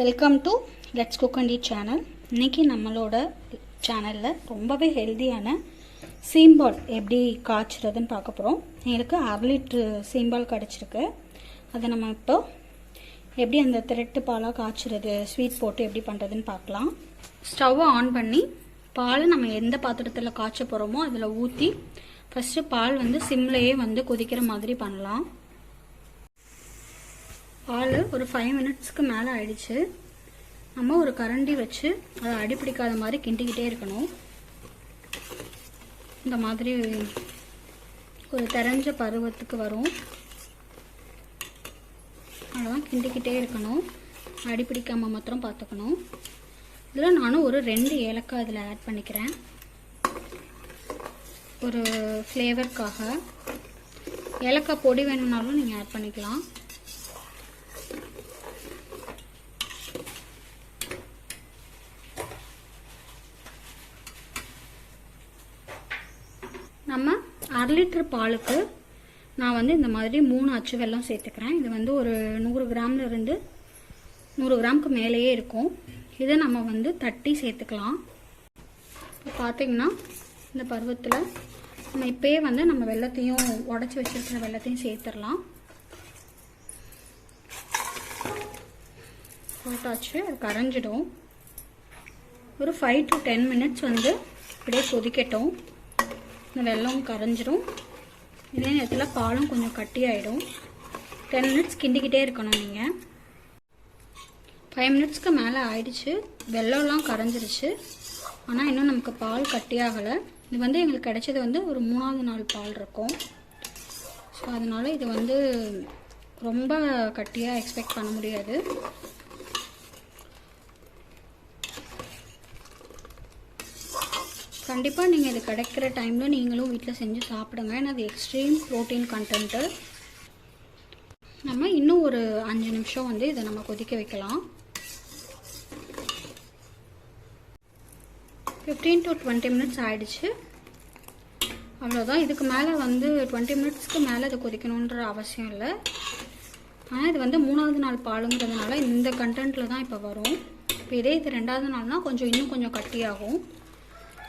Welcome to let's cook and channel இன்றைக்கி நம்மளோட சேனலில் ரொம்பவே ஹெல்தியான சீம்பால் எப்படி காய்ச்சுறதுன்னு பார்க்க போகிறோம் எங்களுக்கு அரை லிட்ரு சீம்பால் கிடச்சிருக்கு. அதை நம்ம இப்போ எப்படி அந்த திரட்டு பாலாக காய்ச்சுறது ஸ்வீட் போட்டு எப்படி பண்ணுறதுன்னு பார்க்கலாம். ஸ்டவ்வை ஆன் பண்ணி பாலை நம்ம எந்த பாத்திரத்தில் காய்ச்ச போகிறோமோ அதில் ஊற்றி ஃபஸ்ட்டு பால் வந்து சிம்லேயே வந்து கொதிக்கிற மாதிரி பண்ணலாம். ஆள் ஒரு ஃபைவ் மினிட்ஸ்க்கு மேலே ஆயிடுச்சு. நம்ம ஒரு கரண்டி வச்சு அதை அடிப்பிடிக்காத மாதிரி கிண்டிக்கிட்டே இருக்கணும். இந்த மாதிரி ஒரு தெரிஞ்ச பருவத்துக்கு வரும். அதெல்லாம் கிண்டிக்கிட்டே இருக்கணும். அடிப்பிடிக்காமல் மாத்திரம் பார்த்துக்கணும். இதில் நானும் ஒரு ரெண்டு ஏலக்காய் இதில் ஆட் பண்ணிக்கிறேன். ஒரு ஃப்ளேவருக்காக ஏலக்காய் பொடி வேணும்னாலும் நீங்கள் ஆட் பண்ணிக்கலாம் நம்ம அரை லிட்டர் பாலுக்கு நான் வந்து இந்த மாதிரி மூணு அச்சு வெள்ளம் சேர்த்துக்கிறேன். இது வந்து ஒரு நூறு கிராமில் இருந்து நூறு கிராமுக்கு மேலேயே இருக்கும். இதை நம்ம வந்து தட்டி சேர்த்துக்கலாம். இப்போ பார்த்தீங்கன்னா இந்த பருவத்தில் நம்ம இப்போயே வந்து நம்ம வெள்ளத்தையும் உடச்சி வச்சிருக்கிற வெள்ளத்தையும் சேர்த்துடலாம். போட்டாச்சு அது கரைஞ்சிடும். ஒரு ஃபைவ் டு டென் மினிட்ஸ் வந்து அப்படியே கொதிக்கட்டும். இந்த வெல்லம் கரைஞ்சிரும். இதே நேரத்தில் பாலும் கொஞ்சம் கட்டி ஆகிடும் டென் மினிட்ஸ் கிண்டிக்கிட்டே இருக்கணும் நீங்கள் ஃபைவ் மினிட்ஸ்க்கு மேலே ஆயிடுச்சு. வெள்ளம்லாம் கரைஞ்சிருச்சு. ஆனால் இன்னும் நமக்கு பால் கட்டியாகலை. இது வந்து எங்களுக்கு கிடைச்சது வந்து ஒரு மூணாவது நாள் பால் இருக்கும். ஸோ அதனால் இது வந்து ரொம்ப கட்டியாக எக்ஸ்பெக்ட் பண்ண முடியாது. கண்டிப்பாக நீங்கள் இது கிடைக்கிற டைமில் நீங்களும் வீட்டில் செஞ்சு சாப்பிடுங்க. ஏன்னா அது எக்ஸ்ட்ரீம் ப்ரோட்டீன் கண்டென்ட்டு நம்ம இன்னும் ஒரு அஞ்சு நிமிஷம் வந்து இதை நம்ம கொதிக்க வைக்கலாம். ஃபிஃப்டீன் டு டுவெண்ட்டி மினிட்ஸ் ஆகிடுச்சு அவ்வளோதான் இதுக்கு மேலே வந்து டுவெண்ட்டி மினிட்ஸ்க்கு மேலே இது கொதிக்கணுன்ற அவசியம் இல்லை. ஆனால் இது வந்து மூணாவது நாள் பாலுங்கிறதுனால இந்த கண்டென்ட்டில் தான் இப்போ வரும். இப்போ இதே இது ரெண்டாவது நாள்னால் கொஞ்சம் இன்னும் கொஞ்சம் கட்டியாகும்.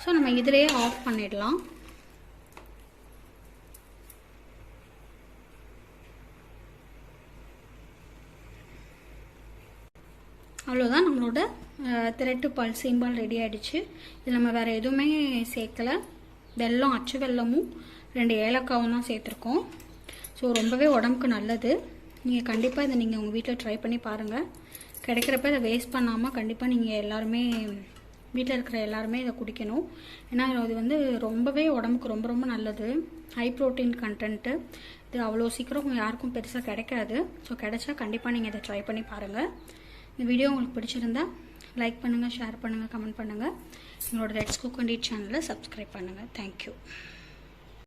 ஸோ நம்ம இதிலேயே ஆஃப் பண்ணிடலாம். அவ்வளோதான் நம்மளோட திரட்டு பால் சீம்பால் ரெடி ஆகிடுச்சு இது நம்ம வேறு எதுவுமே சேர்க்கலை. வெல்லம் அச்சு வெல்லமும் ரெண்டு ஏலக்காவும் தான் சேர்த்துருக்கோம். ஸோ ரொம்பவே உடம்புக்கு நல்லது. நீங்கள் கண்டிப்பாக இதை நீங்கள் உங்கள் வீட்டில் ட்ரை பண்ணி பாருங்கள் கிடைக்கிறப்ப இதை வேஸ்ட் பண்ணாமல் கண்டிப்பாக நீங்கள் எல்லாருமே வீட்டில் இருக்கிற எல்லாருமே இதை குடிக்கணும். ஏன்னா இது வந்து ரொம்பவே உடம்புக்கு ரொம்ப ரொம்ப நல்லது. ஹை ப்ரோட்டீன் கண்டென்ட்டு இது அவ்வளோ சீக்கிரம் யாருக்கும் பெருசாக கிடைக்காது. ஸோ கிடைச்சா கண்டிப்பாக நீங்கள் இதை ட்ரை பண்ணி பாருங்கள் இந்த வீடியோ உங்களுக்கு பிடிச்சிருந்தா லைக் பண்ணுங்கள் ஷேர் பண்ணுங்கள் கமெண்ட் பண்ணுங்கள் எங்களோட ரெட்ஸ் குக் அண்ட் சேனலை சப்ஸ்கிரைப் பண்ணுங்கள் தேங்க்யூ